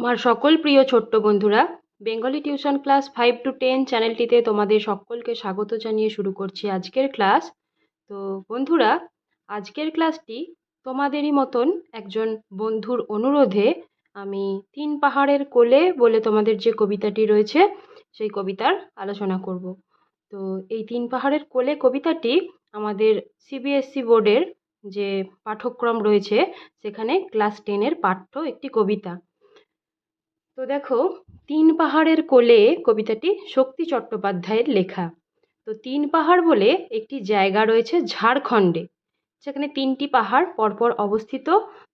আমার সকল প্রিয় ছোট্ট বন্ধুরা Bengali tuition class five to ten চ্যানেলটিতে তোমাদের সকলকে স্বাগত জানিয়ে শুরু করছি আজকের ক্লাস তো বন্ধুরা, আজকের ক্লাসটি তোমাদেরই মতন একজন বন্ধুর অনুরোধে আমি তিন পাহাড়ের কোলে বলে তোমাদের যে কবিতাটি রয়েছে, সেই কবিতার আলোচনা করব। তো এই তিন পাহাড়ের কোলে কবিতাটি আমাদের সিবিএসসি বোর্ডের যে পাঠ্যক্রম রয়েছে, সেখানে ক্লাস টেনের পাঠ্য একটি কবিতা। তো দেখো, তিন পাহাড়ের কোলে কবিতাটি শক্তি চট্টোপাধ্যায়ের লেখা। তো তিন পাহাড় বলে একটি জায়গা রয়েছে ঝাড়খণ্ডে। সেখানে তিনটি পাহাড় পরপর অবস্থিত।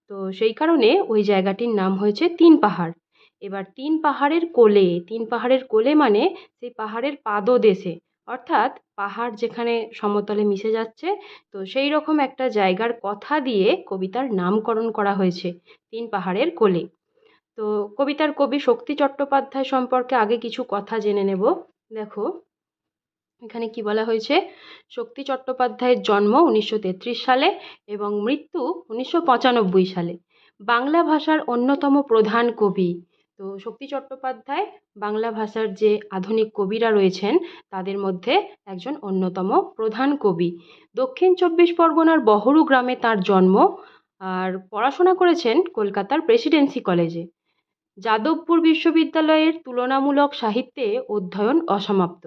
তো সেই কারণে ওই জায়গাটির নাম হয়েছে তিন পাহাড়। এবার তিন পাহাড়ের কোলে, তিন পাহাড়ের কোলে মানে সেই পাহাড়ের পাদদেশে। অর্থাৎ পাহাড় যেখানে সমতলে মিশে যাচ্ছে, তো সেই রকম একটা জায়গার কথা দিয়ে কবিতার নামকরণ করা হয়েছে তিন পাহাড়ের কোলে। তো কবিতার কবি শক্তি চট্টোপাধ্যায় সম্পর্কে আগে কিছু কথা জেনে নেব। দেখো, এখানে কি বলা হয়েছে? শক্তি চট্টোপাধ্যায়ের জন্ম উনিশশো তেত্রিশ সালে এবং মৃত্যু উনিশশো পঁচানব্বই সালে। বাংলা ভাষার অন্যতম প্রধান কবি। তো শক্তি চট্টোপাধ্যায় বাংলা ভাষার যে আধুনিক কবিরা রয়েছেন, তাদের মধ্যে একজন অন্যতম প্রধান কবি। দক্ষিণ চব্বিশ পরগনার বহরু গ্রামে তার জন্ম, আর পড়াশোনা করেছেন কলকাতার প্রেসিডেন্সি কলেজে। যাদবপুর বিশ্ববিদ্যালয়ের তুলনামূলক সাহিত্যে অধ্যয়ন অসমাপ্ত।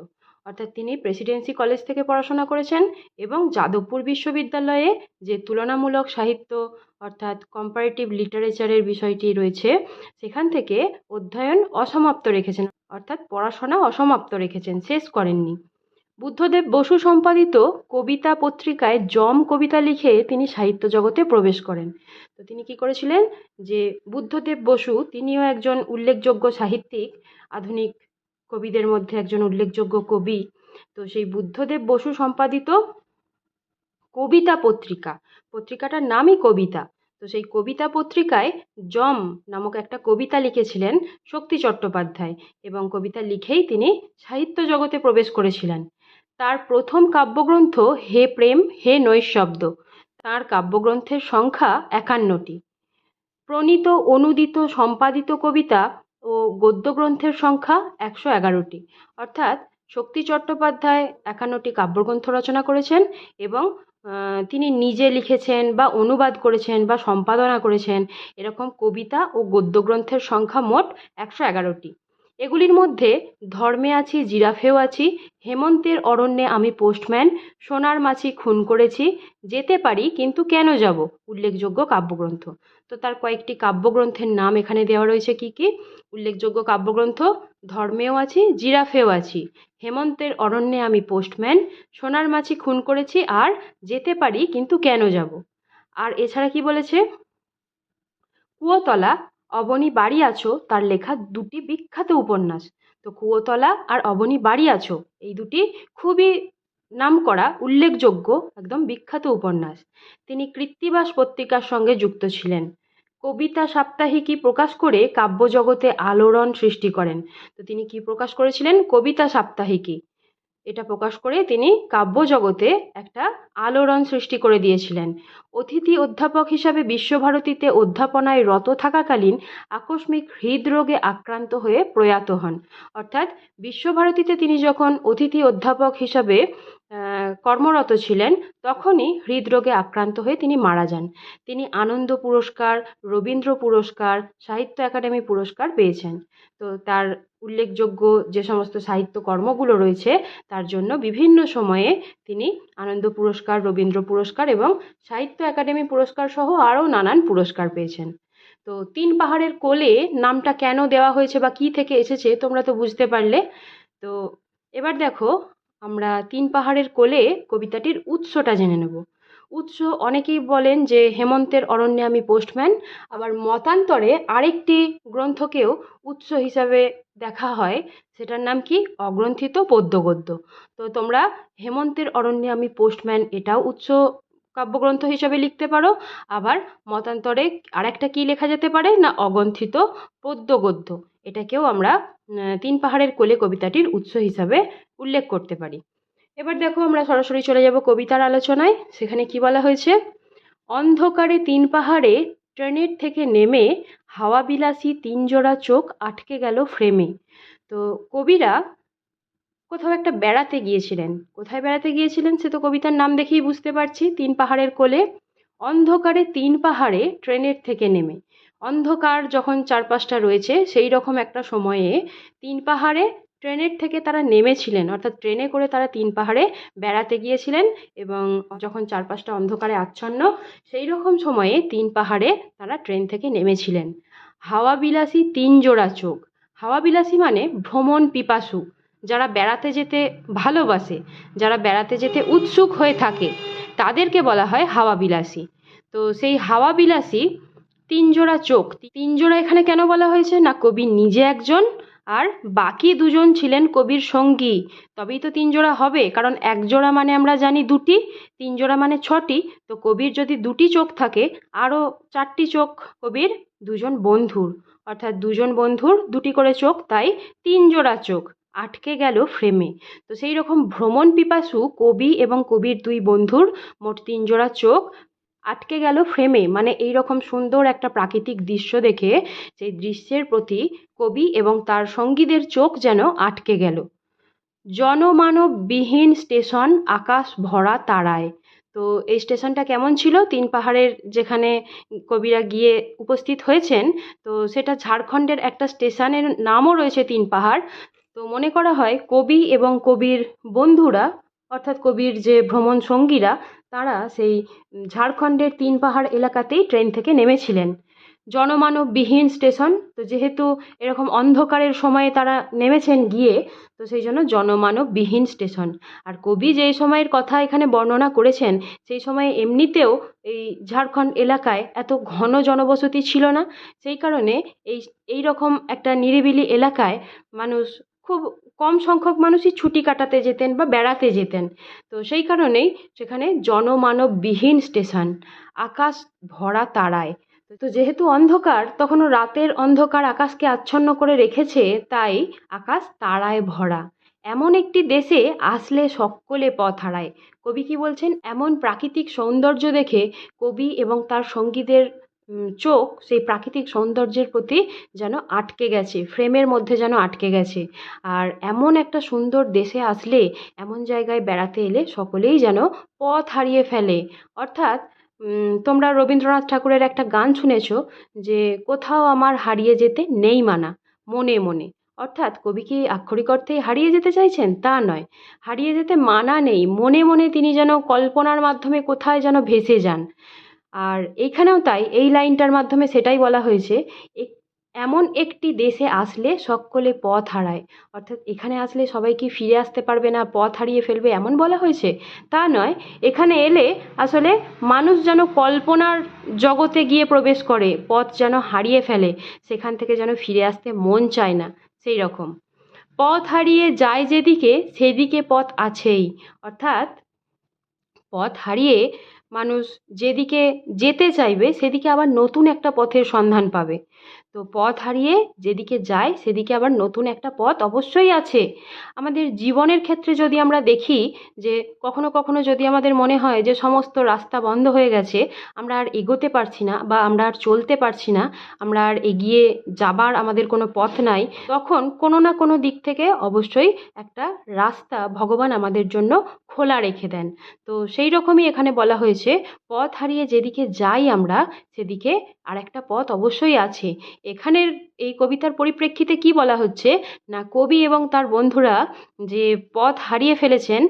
অর্থাৎ তিনি প্রেসিডেন্সি কলেজ থেকে পড়াশোনা করেছেন এবং যাদবপুর বিশ্ববিদ্যালয়ে যে তুলনামূলক সাহিত্য, অর্থাৎ কম্পারেটিভ লিটারেচারের বিষয়টি রয়েছে, সেখান থেকে অধ্যয়ন অসমাপ্ত রেখেছেন। অর্থাৎ পড়াশোনা অসমাপ্ত রেখেছেন, শেষ করেননি। বুদ্ধদেব বসু সম্পাদিত কবিতা পত্রিকায় জম কবিতা লিখে তিনি সাহিত্য জগতে প্রবেশ করেন। তো তিনি কি করেছিলেন? যে বুদ্ধদেব বসু তিনিও একজন উল্লেখযোগ্য সাহিত্যিক, আধুনিক কবিদের মধ্যে একজন উল্লেখযোগ্য কবি। তো সেই বুদ্ধদেব বসু সম্পাদিত কবিতা পত্রিকা, পত্রিকাটার নামই কবিতা। তো সেই কবিতা পত্রিকায় জম নামক একটা কবিতা লিখেছিলেন শক্তি চট্টোপাধ্যায় এবং কবিতা লিখেই তিনি সাহিত্য জগতে প্রবেশ করেছিলেন। তার প্রথম কাব্যগ্রন্থ হে প্রেম, হে নৈশব্দ। তাঁর কাব্যগ্রন্থের সংখ্যা একান্নটি। প্রণীত, অনুদিত, সম্পাদিত কবিতা ও গদ্যগ্রন্থের সংখ্যা একশো এগারোটি। অর্থাৎ শক্তি চট্টোপাধ্যায় একান্নটি কাব্যগ্রন্থ রচনা করেছেন এবং তিনি নিজে লিখেছেন বা অনুবাদ করেছেন বা সম্পাদনা করেছেন এরকম কবিতা ও গদ্যগ্রন্থের সংখ্যা মোট একশো এগারোটি। এগুলির মধ্যে ধর্মে আছি, জিরাফেও আছি, হেমন্তের অরণ্যে আমি পোস্টম্যান, সোনার মাছি খুন করেছি, যেতে পারি কিন্তু কেন যাব? উল্লেখযোগ্য কাব্যগ্রন্থ। তো তার কয়েকটি কাব্যগ্রন্থের নাম এখানে দেওয়া রয়েছে কি কি? উল্লেখযোগ্য কাব্যগ্রন্থ, ধর্মেও আছি, জিরাফেও আছি, হেমন্তের অরণ্যে আমি পোস্টম্যান, সোনার মাছি খুন করেছি আর যেতে পারি কিন্তু কেন যাব? আর এছাড়া কি বলেছে? কুয়োতলা অবনী বাড়ি আছো, তার লেখা দুটি বিখ্যাত উপন্যাস। তো কুয়োতলা আর অবনী বাড়ি আছো, এই দুটি খুবই নামকরা, উল্লেখযোগ্য, একদম বিখ্যাত উপন্যাস। তিনি কৃত্তিবাস পত্রিকার সঙ্গে যুক্ত ছিলেন। কবিতা সাপ্তাহিকী প্রকাশ করে কাব্যজগতে আলোড়ন সৃষ্টি করেন? তো তিনি কি প্রকাশ করেছিলেন? কবিতা সাপ্তাহিকী এটা প্রকাশ করে তিনি কাব্যজগতে একটা আলোড়ন সৃষ্টি করে দিয়েছিলেন। অতিথি অধ্যাপক হিসাবে বিশ্বভারতীতে অধ্যাপনায় রত থাকাকালীন আকস্মিক হৃদরোগে আক্রান্ত হয়ে প্রয়াত হন। অর্থাৎ বিশ্বভারতীতে তিনি যখন অতিথি অধ্যাপক হিসাবে কর্মরত ছিলেন, তখনই হৃদরোগে আক্রান্ত হয়ে তিনি মারা যান। তিনি আনন্দ পুরস্কার, রবীন্দ্র পুরস্কার, সাহিত্য একাডেমি পুরস্কার পেয়েছেন। তো তার উল্লেখযোগ্য যে সমস্ত সাহিত্য কর্মগুলো রয়েছে, তার জন্য বিভিন্ন সময়ে তিনি আনন্দ পুরস্কার, রবীন্দ্র পুরস্কার এবং সাহিত্য একাডেমি পুরস্কার সহ আরও নানান পুরস্কার পেয়েছেন। তো তিন পাহাড়ের কোলে নামটা কেন দেওয়া হয়েছে বা কী থেকে এসেছে তোমরা তো বুঝতে পারলে। তো এবার দেখো আমরা তিন পাহাড়ের কোলে কবিতাটির উৎসটা জেনে নেব। উৎস অনেকেই বলেন যে হেমন্তের অরণ্যে আমি পোস্টম্যান আবার মতান্তরে আরেকটি গ্রন্থকেও উৎস হিসাবে দেখা হয়, সেটার নাম কি? অগ্রন্থিত পদ্যগদ্য তো তোমরা হেমন্তের অরণ্যে আমি পোস্টম্যান এটাও উৎস কাব্যগ্রন্থ হিসাবে লিখতে পারো, আবার মতান্তরে আরেকটা কী লেখা যেতে পারে? না, অগ্রন্থিত পদ্যগদ্য এটাকেও আমরা তিন পাহাড়ের কোলে কবিতাটির উৎস হিসাবে উল্লেখ করতে পারি। এবার দেখো আমরা সরাসরি চলে যাব কবিতার আলোচনায়। সেখানে কি বলা হয়েছে? অন্ধকারে তিন পাহাড়ে ট্রেনের থেকে নেমে হাওয়া বিলাসী তিন জোড়া চোখ আটকে গেল ফ্রেমে। তো কবিরা কোথাও একটা বেড়াতে গিয়েছিলেন। কোথায় বেড়াতে গিয়েছিলেন সে তো কবিতার নাম দেখেই বুঝতে পারছি। তিন পাহাড়ের কোলে। অন্ধকারে তিন পাহাড়ে ট্রেনের থেকে নেমে। অন্ধকার যখন চারপাশটা রয়েছে, সেই রকম একটা সময়ে তিন পাহাড়ে ট্রেনের থেকে তারা নেমেছিলেন। অর্থাৎ ট্রেনে করে তারা তিন পাহাড়ে বেড়াতে গিয়েছিলেন এবং যখন চারপাশটা অন্ধকারে আচ্ছন্ন, সেই রকম সময়ে তিন পাহাড়ে তারা ট্রেন থেকে নেমেছিলেন। হাওয়া বিলাসী তিন জোড়া চোখ। হাওয়া বিলাসী মানে ভ্রমণ পিপাসু, যারা বেড়াতে যেতে ভালোবাসে, যারা বেড়াতে যেতে উৎসুক হয়ে থাকে, তাদেরকে বলা হয় হাওয়া বিলাসী তো সেই হাওয়া বিলাসী তিন জোড়া চোখ, তিন জোড়া এখানে কেন বলা হয়েছে? না কবি নিজে একজন আর বাকি দুজন ছিলেন কবির সঙ্গী। তবেই তো তিন জোড়া হবে, কারণ এক জোড়া মানে আমরা জানি দুটি, তিন জোড়া মানে ছটি। তো কবির যদি দুটি চোখ থাকে, আরও চারটি চোখ কবির দুজন বন্ধুর। অর্থাৎ দুজন বন্ধুর দুটি করে চোখ, তাই তিন জোড়া চোখ, আটকে গেল ফ্রেমে। তো সেই রকম ভ্রমণ পিপাসু কবি এবং কবির দুই বন্ধুর মোট তিন জোড়া চোখ আটকে গেল ফ্রেমে মানে এই রকম সুন্দর একটা প্রাকৃতিক দৃশ্য দেখে সেই দৃশ্যের প্রতি কবি এবং তার সঙ্গীদের চোখ যেন আটকে গেল। জনমানববিহীন স্টেশন আকাশ ভরা তারায়। তো এই স্টেশনটা কেমন ছিল? তিন পাহাড়ের যেখানে কবিরা গিয়ে উপস্থিত হয়েছেন, তো সেটা ঝাড়খণ্ডের একটা স্টেশনের নামও রয়েছে তিন পাহাড়। তো মনে করা হয় কবি এবং কবির বন্ধুরা, অর্থাৎ কবির যে ভ্রমণ সঙ্গীরা তারা সেই ঝাড়খণ্ডের তিন পাহাড় এলাকাতেই ট্রেন থেকে নেমেছিলেন। জনমানববিহীন স্টেশন, তো যেহেতু এরকম অন্ধকারের সময়ে তারা নেমেছেন গিয়ে, তো সেই জন্য জনমানববিহীন স্টেশন। আর কবি যেই সময়ের কথা এখানে বর্ণনা করেছেন, সেই সময়ে এমনিতেও এই ঝাড়খণ্ড এলাকায় এত ঘন জনবসতি ছিল না। সেই কারণে এই এই রকম একটা নিরিবিলি এলাকায় মানুষ খুব কম সংখ্যক মানুষই ছুটি কাটাতে যেতেন বা বেড়াতে যেতেন। তো সেই কারণেই সেখানে জনমানববিহীন স্টেশন, আকাশ ভরা তারায়। তো যেহেতু অন্ধকার, তখনও রাতের অন্ধকার আকাশকে আচ্ছন্ন করে রেখেছে, তাই আকাশ তারায় ভরা। এমন একটি দেশে আসলে সকলে পথ হারায়। কবি কি বলছেন? এমন প্রাকৃতিক সৌন্দর্য দেখে কবি এবং তার সঙ্গীদের চোখ সেই প্রাকৃতিক সৌন্দর্যের প্রতি যেন আটকে গেছে, ফ্রেমের মধ্যে যেন আটকে গেছে। আর এমন একটা সুন্দর দেশে আসলে, এমন জায়গায় বেড়াতে এলে সকলেই যেন পথ হারিয়ে ফেলে। অর্থাৎ তোমরা রবীন্দ্রনাথ ঠাকুরের একটা গান শুনেছ যে, কোথাও আমার হারিয়ে যেতে নেই মানা, মনে মনে। অর্থাৎ কবি কি আক্ষরিক অর্থেই হারিয়ে যেতে চাইছেন? তা নয়। হারিয়ে যেতে মানা নেই, মনে মনে তিনি যেন কল্পনার মাধ্যমে কোথায় যেন ভেসে যান। আর এইখানেও তাই, এই লাইনটার মাধ্যমে সেটাই বলা হয়েছে এমন একটি দেশে আসলে সকলে পথ হারায়। অর্থাৎ এখানে আসলে সবাই কি ফিরে আসতে পারবে না, পথ হারিয়ে ফেলবে এমন বলা হয়েছে? তা নয়, এখানে এলে আসলে মানুষ যেন কল্পনার জগতে গিয়ে প্রবেশ করে, পথ যেন হারিয়ে ফেলে, সেখান থেকে যেন ফিরে আসতে মন চায় না, সেই রকম। পথ হারিয়ে যায় যেদিকে, সেদিকে পথ আছেই। অর্থাৎ পথ হারিয়ে মানুষ যেদিকে যেতে চাইবে, সেদিকে আবার নতুন একটা পথের সন্ধান পাবে। তো পথ হারিয়ে যেদিকে যায়, সেদিকে আবার নতুন একটা পথ অবশ্যই আছে। আমাদের জীবনের ক্ষেত্রে যদি আমরা দেখি যে, কখনো কখনো যদি আমাদের মনে হয় যে, সমস্ত রাস্তা বন্ধ হয়ে গেছে, আমরা আর এগোতে পারছি না বা আমরা আর চলতে পারছি না, আমরা আর এগিয়ে যাবার আমাদের কোনো পথ নাই, তখন কোনো না কোনো দিক থেকে অবশ্যই একটা রাস্তা ভগবান আমাদের জন্য খোলা রেখে দেন। তো সেই রকমই এখানে বলা হয়েছে, পথ হারিয়ে যেদিকে যাই আমরা, সেদিকে আর একটা পথ অবশ্যই আছে। এখানের এই কবিতার পরিপ্রেক্ষিতে কি বলা হচ্ছে, না কবি এবং তার বন্ধুরা যে পথ হারিয়ে ফেলেছেন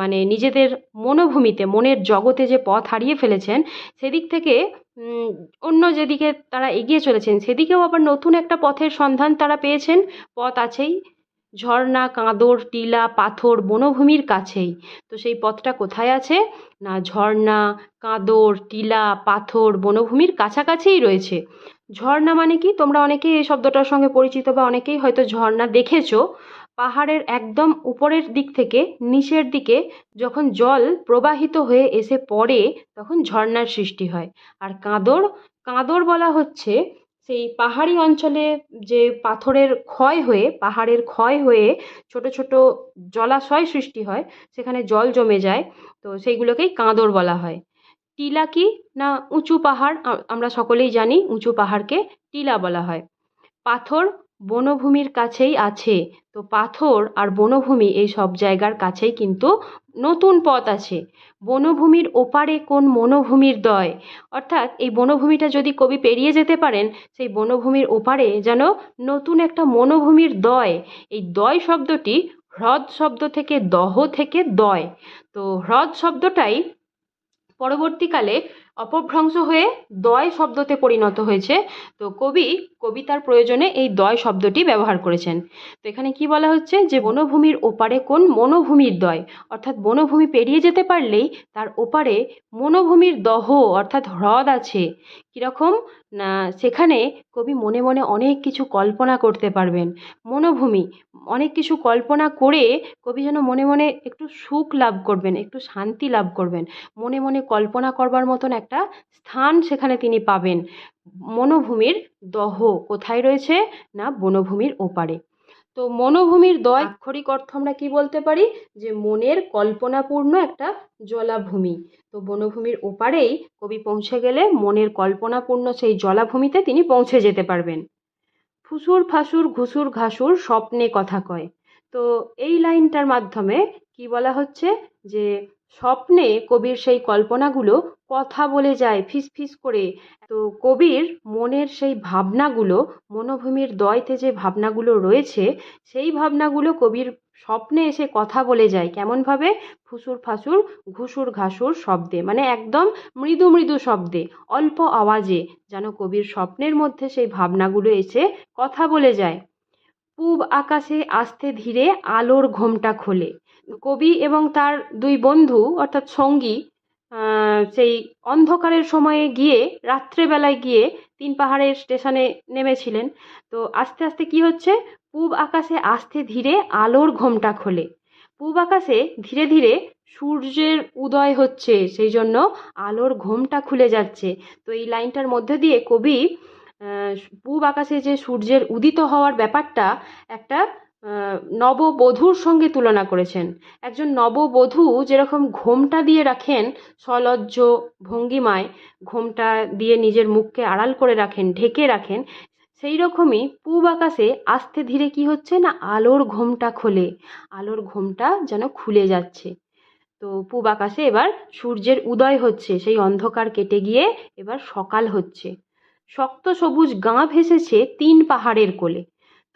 মানে নিজেদের মনোভূমিতে, মনের জগতে যে পথ হারিয়ে ফেলেছেন, সেদিক থেকে অন্য যেদিকে তারা এগিয়ে চলেছেন, সেদিকেও আবার নতুন একটা পথের সন্ধান তারা পেয়েছেন। পথ আছেই। ঝর্ণা, কাঁদর, টিলা, পাথর বনভূমির কাছেই। তো সেই পথটা কোথায় আছে? না, ঝর্ণা, কাঁদর, টিলা, পাথর বনভূমির কাছাকাছিই রয়েছে। ঝর্ণা মানে কি? তোমরা অনেকেই এই শব্দটার সঙ্গে পরিচিত বা অনেকেই হয়তো ঝর্ণা দেখেছ। পাহাড়ের একদম উপরের দিক থেকে নিচের দিকে যখন জল প্রবাহিত হয়ে এসে পড়ে, তখন ঝর্ণার সৃষ্টি হয়। আর কাঁদর কাঁদর বলা হচ্ছে সেই পাহাড়ি অঞ্চলে যে পাথরের ক্ষয় হয়ে, পাহাড়ের ক্ষয় হয়ে ছোট ছোট জলাশয় সৃষ্টি হয়, সেখানে জল জমে যায়, তো সেইগুলোকেই কাঁদর বলা হয়। টিলা কি না উঁচু পাহাড় আমরা সকলেই জানি উঁচু পাহাড়কে টিলা বলা হয়। পাথর বনভূমির কাছেই আছে। তো পাথর আর বনভূমি এই সব জায়গার কাছেই কিন্তু নতুন পথ আছে। বনভূমির ওপারে কোন মনোভূমির দয়? অর্থাৎ এই বনভূমিটা যদি কবি পেরিয়ে যেতে পারেন, সেই বনভূমির ওপারে যেন নতুন একটা মনোভূমির দয়। এই দয় শব্দটি হ্রদ শব্দ থেকে দহ থেকে দয়। তো হ্রদ শব্দটাই পরবর্তীকালে অপভ্রংশ হয়ে দয় শব্দতে পরিণত হয়েছে। তো কবি কবিতার প্রয়োজনে এই দয় শব্দটি ব্যবহার করেছেন। তো এখানে কি বলা হচ্ছে? যে বনভূমির ওপারে কোন মনোভূমির দয়? অর্থাৎ বনভূমি পেরিয়ে যেতে পারলেই তার ওপারে মনোভূমির দহ অর্থাৎ হ্রদ আছে। কীরকম? না, সেখানে কবি মনে মনে অনেক কিছু কল্পনা করতে পারবেন। মনোভূমি, অনেক কিছু কল্পনা করে কবি যেন মনে মনে একটু সুখ লাভ করবেন, একটু শান্তি লাভ করবেন। মনে মনে কল্পনা করবার মতন একটা স্থান সেখানে তিনি পাবেন। মনোভূমির দহ কোথায় রয়েছে না বনভূমির ওপারে? তো মনোভূমির দয় আক্ষরিক অর্থ আমরা কি বলতে পারি? যে মনের কল্পনাপূর্ণ একটা জলাভূমি। তো বনভূমির ওপারেই কবি পৌঁছে গেলে মনের কল্পনাপূর্ণ সেই জলাভূমিতে তিনি পৌঁছে যেতে পারবেন। ফুসুর ফাসুর ঘুসুর ঘাসুর স্বপ্নে কথা কয়। তো এই লাইনটার মাধ্যমে কি বলা হচ্ছে? যে স্বপ্নে কবির সেই কল্পনাগুলো কথা বলে যায় ফিস ফিস করে। তো কবির মনের সেই ভাবনাগুলো, মনোভূমির দয়তে যে ভাবনাগুলো রয়েছে, সেই ভাবনাগুলো কবির স্বপ্নে এসে কথা বলে যায় কেমনভাবে? ফুসুর ফাসুর, ঘুসুর ঘাসুর শব্দে মানে একদম মৃদু মৃদু শব্দে, অল্প আওয়াজে যেন কবির স্বপ্নের মধ্যে সেই ভাবনাগুলো এসে কথা বলে যায়। পূব আকাশে আস্তে ধীরে আলোর ঘোমটা খোলে। কবি এবং তার দুই বন্ধু, অর্থাৎ সঙ্গী সেই অন্ধকারের সময়ে গিয়ে, রাত্রেবেলায় গিয়ে তিন পাহাড়ের স্টেশনে নেমেছিলেন। তো আস্তে আস্তে কি হচ্ছে? পূব আকাশে আস্তে ধীরে আলোর ঘোমটা খোলে। পূব আকাশে ধীরে ধীরে সূর্যের উদয় হচ্ছে, সেই জন্য আলোর ঘোমটা খুলে যাচ্ছে। তো এই লাইনটার মধ্যে দিয়ে কবি পূব আকাশে যে সূর্যের উদিত হওয়ার ব্যাপারটা একটা নববধূর সঙ্গে তুলনা করেছেন। একজন নববধূ যেরকম ঘোমটা দিয়ে রাখেন, সলজ্জ, ভঙ্গিমায়, ঘোমটা দিয়ে নিজের মুখকে আড়াল করে রাখেন, ঢেকে রাখেন, সেই রকমই পূব আকাশে আস্তে ধীরে কি হচ্ছে না, আলোর ঘোমটা খোলে। আলোর ঘোমটা যেন খুলে যাচ্ছে। তো পূব আকাশে এবার সূর্যের উদয় হচ্ছে, সেই অন্ধকার কেটে গিয়ে এবার সকাল হচ্ছে। শক্ত সবুজ গাঁ ভেসেছে তিন পাহাড়ের কোলে।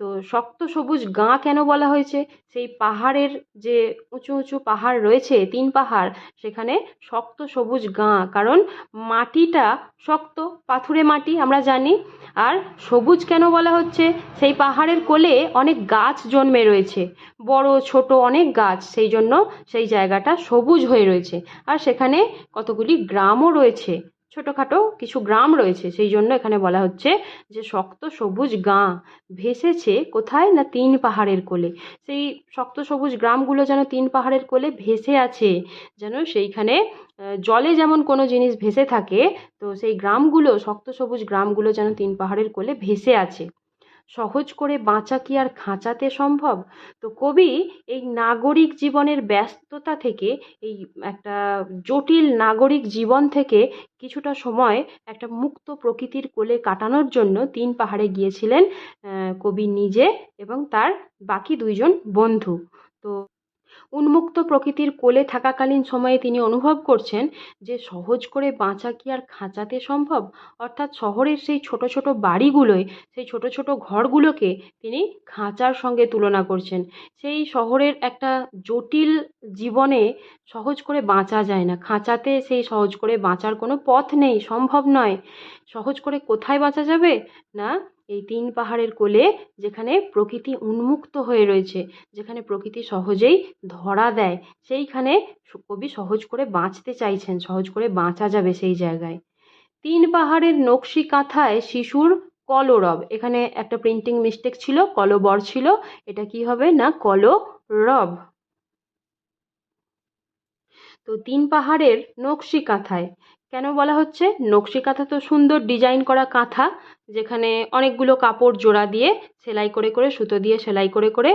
তো শক্ত সবুজ গাঁ কেন বলা হয়েছে? সেই পাহাড়ের যে উঁচু উঁচু পাহাড় রয়েছে, তিন পাহাড়, সেখানে শক্ত সবুজ গাঁ। কারণ মাটিটা শক্ত, পাথুরে মাটি, আমরা জানি। আর সবুজ কেন বলা হচ্ছে? সেই পাহাড়ের কোলে অনেক গাছ জন্মে রয়েছে। বড়, ছোট অনেক গাছ, সেই জন্য সেই জায়গাটা সবুজ হয়ে রয়েছে। আর সেখানে কতগুলি গ্রামও রয়েছে। ছোটোখাটো কিছু গ্রাম রয়েছে, সেই জন্য এখানে বলা হচ্ছে যে শক্ত সবুজ গাঁ ভেসেছে কোথায় না তিন পাহাড়ের কোলে। সেই শক্ত সবুজ গ্রামগুলো যেন তিন পাহাড়ের কোলে ভেসে আছে, যেন সেইখানে জলে যেমন কোনো জিনিস ভেসে থাকে, তো সেই গ্রামগুলো, শক্ত সবুজ গ্রামগুলো যেন তিন পাহাড়ের কোলে ভেসে আছে। সহজ করে বাঁচা কি আর খাঁচাতে সম্ভব? তো কবি এই নাগরিক জীবনের ব্যস্ততা থেকে, এই একটা জটিল নাগরিক জীবন থেকে কিছুটা সময় একটা মুক্ত প্রকৃতির কোলে কাটানোর জন্য তিন পাহাড়ে গিয়েছিলেন কবি নিজে এবং তার বাকি দুইজন বন্ধু। তো উন্মুক্ত প্রকৃতির কোলে থাকাকালীন সময়ে তিনি অনুভব করছেন যে সহজ করে বাঁচা কি আর খাঁচাতে সম্ভব? অর্থাৎ শহরের সেই ছোট ছোট বাড়িগুলোয়, সেই ছোট ছোট ঘরগুলোকে তিনি খাঁচার সঙ্গে তুলনা করছেন। সেই শহরের একটা জটিল জীবনে সহজ করে বাঁচা যায় না। খাঁচাতে সেই সহজ করে বাঁচার কোনো পথ নেই, সম্ভব নয়। সহজ করে কোথায় বাঁচা যাবে? না এই তিন পাহাড়ের কোলে যেখানে প্রকৃতি উন্মুক্ত হয়ে রয়েছে, যেখানে প্রকৃতি সহজেই ধরা দেয়, সেইখানে কবি সহজ করে বাঁচতে চাইছেন, সহজ করে বাঁচা যাবে সেই জায়গায়। তিন পাহাড়ের নকশি কাঁথায় শিশুর কলরব, এখানে একটা প্রিন্টিং মিস্টেক ছিল, কলবর ছিল, এটা কি হবে না কলরব? তো তিন পাহাড়ের নকশি কাঁথায় কেন বলা হচ্ছে? নকশি কাঁথা তো সুন্দর ডিজাইন করা কাঁথা, যেখানে অনেকগুলো কাপড় জোড়া দিয়ে সেলাই করে করে সুতো দিয়ে সেলাই করে করে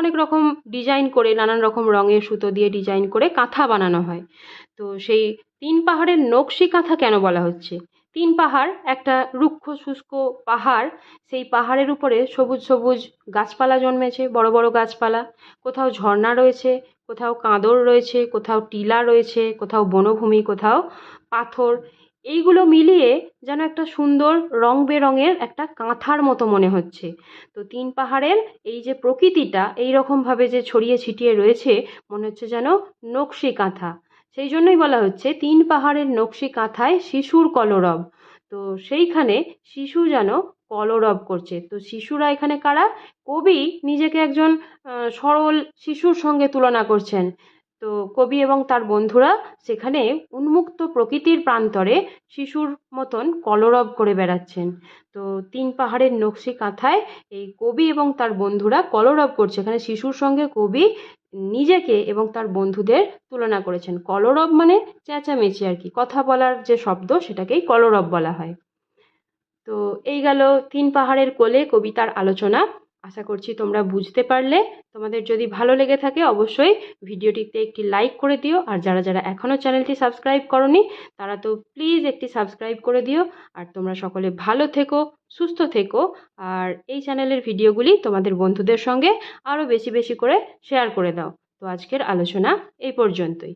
অনেক রকম ডিজাইন করে, নানান রকম রঙের সুতো দিয়ে ডিজাইন করে কাঁথা বানানো হয়। তো সেই তিন পাহাড়ের নকশি কাঁথা কেন বলা হচ্ছে? তিন পাহাড়, একটা রুক্ষ শুষ্ক পাহাড়, সেই পাহাড়ের উপরে সবুজ সবুজ গাছপালা জন্মেছে, বড় বড় গাছপালা, কোথাও ঝর্ণা রয়েছে কোথাও কাঁদর রয়েছে, কোথাও টিলা রয়েছে, কোথাও বনভূমি, কোথাও পাথর। এইগুলো মিলিয়ে যেন একটা সুন্দর রং বেরঙের একটা কাঁথার মতো মনে হচ্ছে। তো তিন পাহাড়ের এই যে প্রকৃতিটা এই রকমভাবে যে ছড়িয়ে ছিটিয়ে রয়েছে, মনে হচ্ছে যেন নকশি কাঁথা। সেই জন্যই বলা হচ্ছে তিন পাহাড়ের নকশি কাঁথায় শিশুর কলরব। তো সেইখানে শিশু যেন কলরব করছে। তো শিশুরা এখানে কারা? কবি নিজেকে একজন সরল শিশুর সঙ্গে তুলনা করছেন। তো কবি এবং তার বন্ধুরা সেখানে উন্মুক্ত প্রকৃতির প্রান্তরে শিশুর মতন কলরব করে বেড়াচ্ছেন। তো তিন পাহাড়ের নকশি কাঁথায় এই কবি এবং তার বন্ধুরা কলরব করছে। এখানে শিশুর সঙ্গে কবি নিজেকে এবং তার বন্ধুদের তুলনা করেছেন। কলরব মানে চেঁচামেচি আর কি। কথা বলার যে শব্দ সেটাকেই কলরব বলা হয়। তো এই গেল তিন পাহাড়ের কোলে কবিতার আলোচনা। আশা করছি তোমরা বুঝতে পারলে। তোমাদের যদি ভালো লেগে থাকে অবশ্যই ভিডিওটিতে একটি লাইক করে দিও। আর যারা যারা এখনও চ্যানেলটি সাবস্ক্রাইব করনি, তারা তো প্লিজ একটি সাবস্ক্রাইব করে দিও। আর তোমরা সকলে ভালো থেকো, সুস্থ থেকো। আর এই চ্যানেলের ভিডিওগুলি তোমাদের বন্ধুদের সঙ্গে আরও বেশি বেশি করে শেয়ার করে দাও। তো আজকের আলোচনা এই পর্যন্তই।